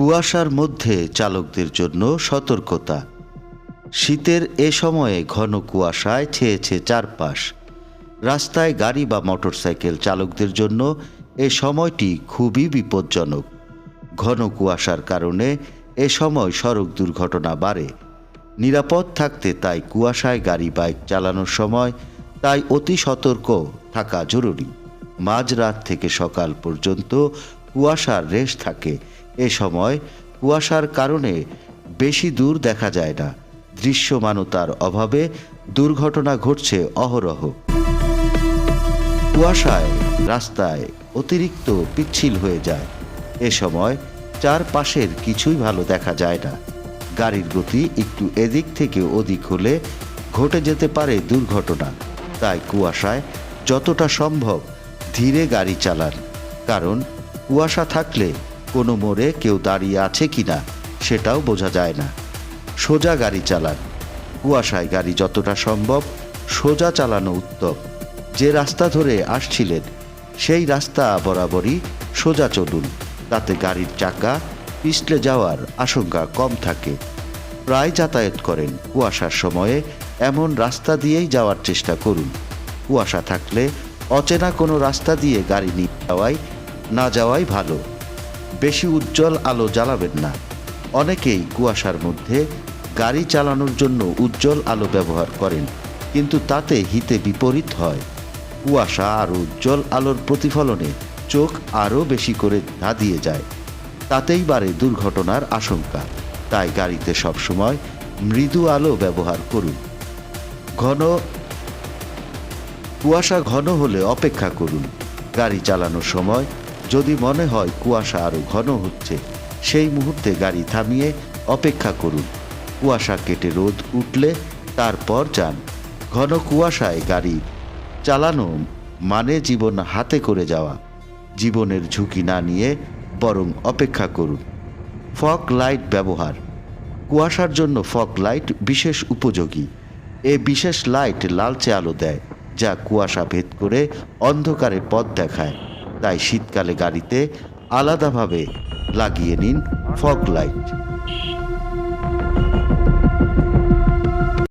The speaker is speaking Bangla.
কুয়াশার মধ্যে চালকদের জন্য সতর্কতা। শীতের এ সময়ে ঘন কুয়াশায় ছেয়েছে চারপাশ। রাস্তায় গাড়ি বা মোটরসাইকেল চালকদের জন্য এ সময়টি খুবই বিপজ্জনক। ঘন কুয়াশার কারণে এ সময় সড়ক দুর্ঘটনা বাড়ে। নিরাপদ থাকতে তাই কুয়াশায় গাড়ি, বাইক চালানোর সময় তাই অতি সতর্ক থাকা জরুরি। মাঝরাত থেকে সকাল পর্যন্ত কুয়াশার রেশ থাকে। এ সময় কুয়াশার কারণে বেশি দূর দেখা যায় না। দৃশ্যমানতার অভাবে দুর্ঘটনা ঘটছে অহরহ। কুয়াশায় রাস্তায় অতিরিক্ত পিচ্ছিল হয়ে যায়। এ সময় চারপাশের কিছুই ভালো দেখা যায় না। গাড়ির গতি একটু এদিক থেকে ওদিক হলে ঘটে যেতে পারে দুর্ঘটনা। তাই কুয়াশায় যতটা সম্ভব ধীরে গাড়ি চালান। কারণ কুয়াশা থাকলে কোনো মোড়ে কেউ দাঁড়িয়ে আছে কিনা, সেটাও বোঝা যায় না। সোজা গাড়ি চালান। কুয়াশায় গাড়ি যতটা সম্ভব সোজা চালানো উত্তম। যে রাস্তা ধরে আসছিলেন, সেই রাস্তা বরাবরই সোজা চলুন। তাতে গাড়ির চাকা পিছলে যাওয়ার আশঙ্কা কম থাকে। প্রায় যাতায়াত করেন। কুয়াশার সময়ে এমন রাস্তা দিয়েই যাওয়ার চেষ্টা করুন। কুয়াশা থাকলে অচেনা কোনো রাস্তা দিয়ে গাড়ি নিয়ে যাওয়াই, না যাওয়াই ভালো। বেশি উজ্জ্বল আলো জ্বালাবেন না। অনেকেই কুয়াশার মধ্যে গাড়ি চালানোর জন্য উজ্জ্বল আলো ব্যবহার করেন, কিন্তু তাতে হিতে বিপরীত হয়। কুয়াশা আর উজ্জ্বল আলোর প্রতিফলনে চোখ আরও বেশি করে ধাঁধিয়ে যায়। তাতেই বাড়ে দুর্ঘটনার আশঙ্কা। তাই গাড়িতে সবসময় মৃদু আলো ব্যবহার করুন। ঘন কুয়াশা ঘন হলে অপেক্ষা করুন। গাড়ি চালানোর সময় যদি মনে হয় কুয়াশা আরও ঘন হচ্ছে, সেই মুহূর্তে গাড়ি থামিয়ে অপেক্ষা করুন। কুয়াশা কেটে রোদ উঠলে তারপর যান। ঘন কুয়াশায় গাড়ি চালানো মানে জীবন হাতে করে যাওয়া। জীবনের ঝুঁকি না নিয়ে বরং অপেক্ষা করুন। ফগ লাইট ব্যবহার। কুয়াশার জন্য ফগ লাইট বিশেষ উপযোগী। এ বিশেষ লাইট লালচে আলো দেয়, যা কুয়াশা ভেদ করে অন্ধকারে পথ দেখায়। তাই শীতকালে গাড়িতে আলাদাভাবে লাগিয়ে নিন ফগ লাইট।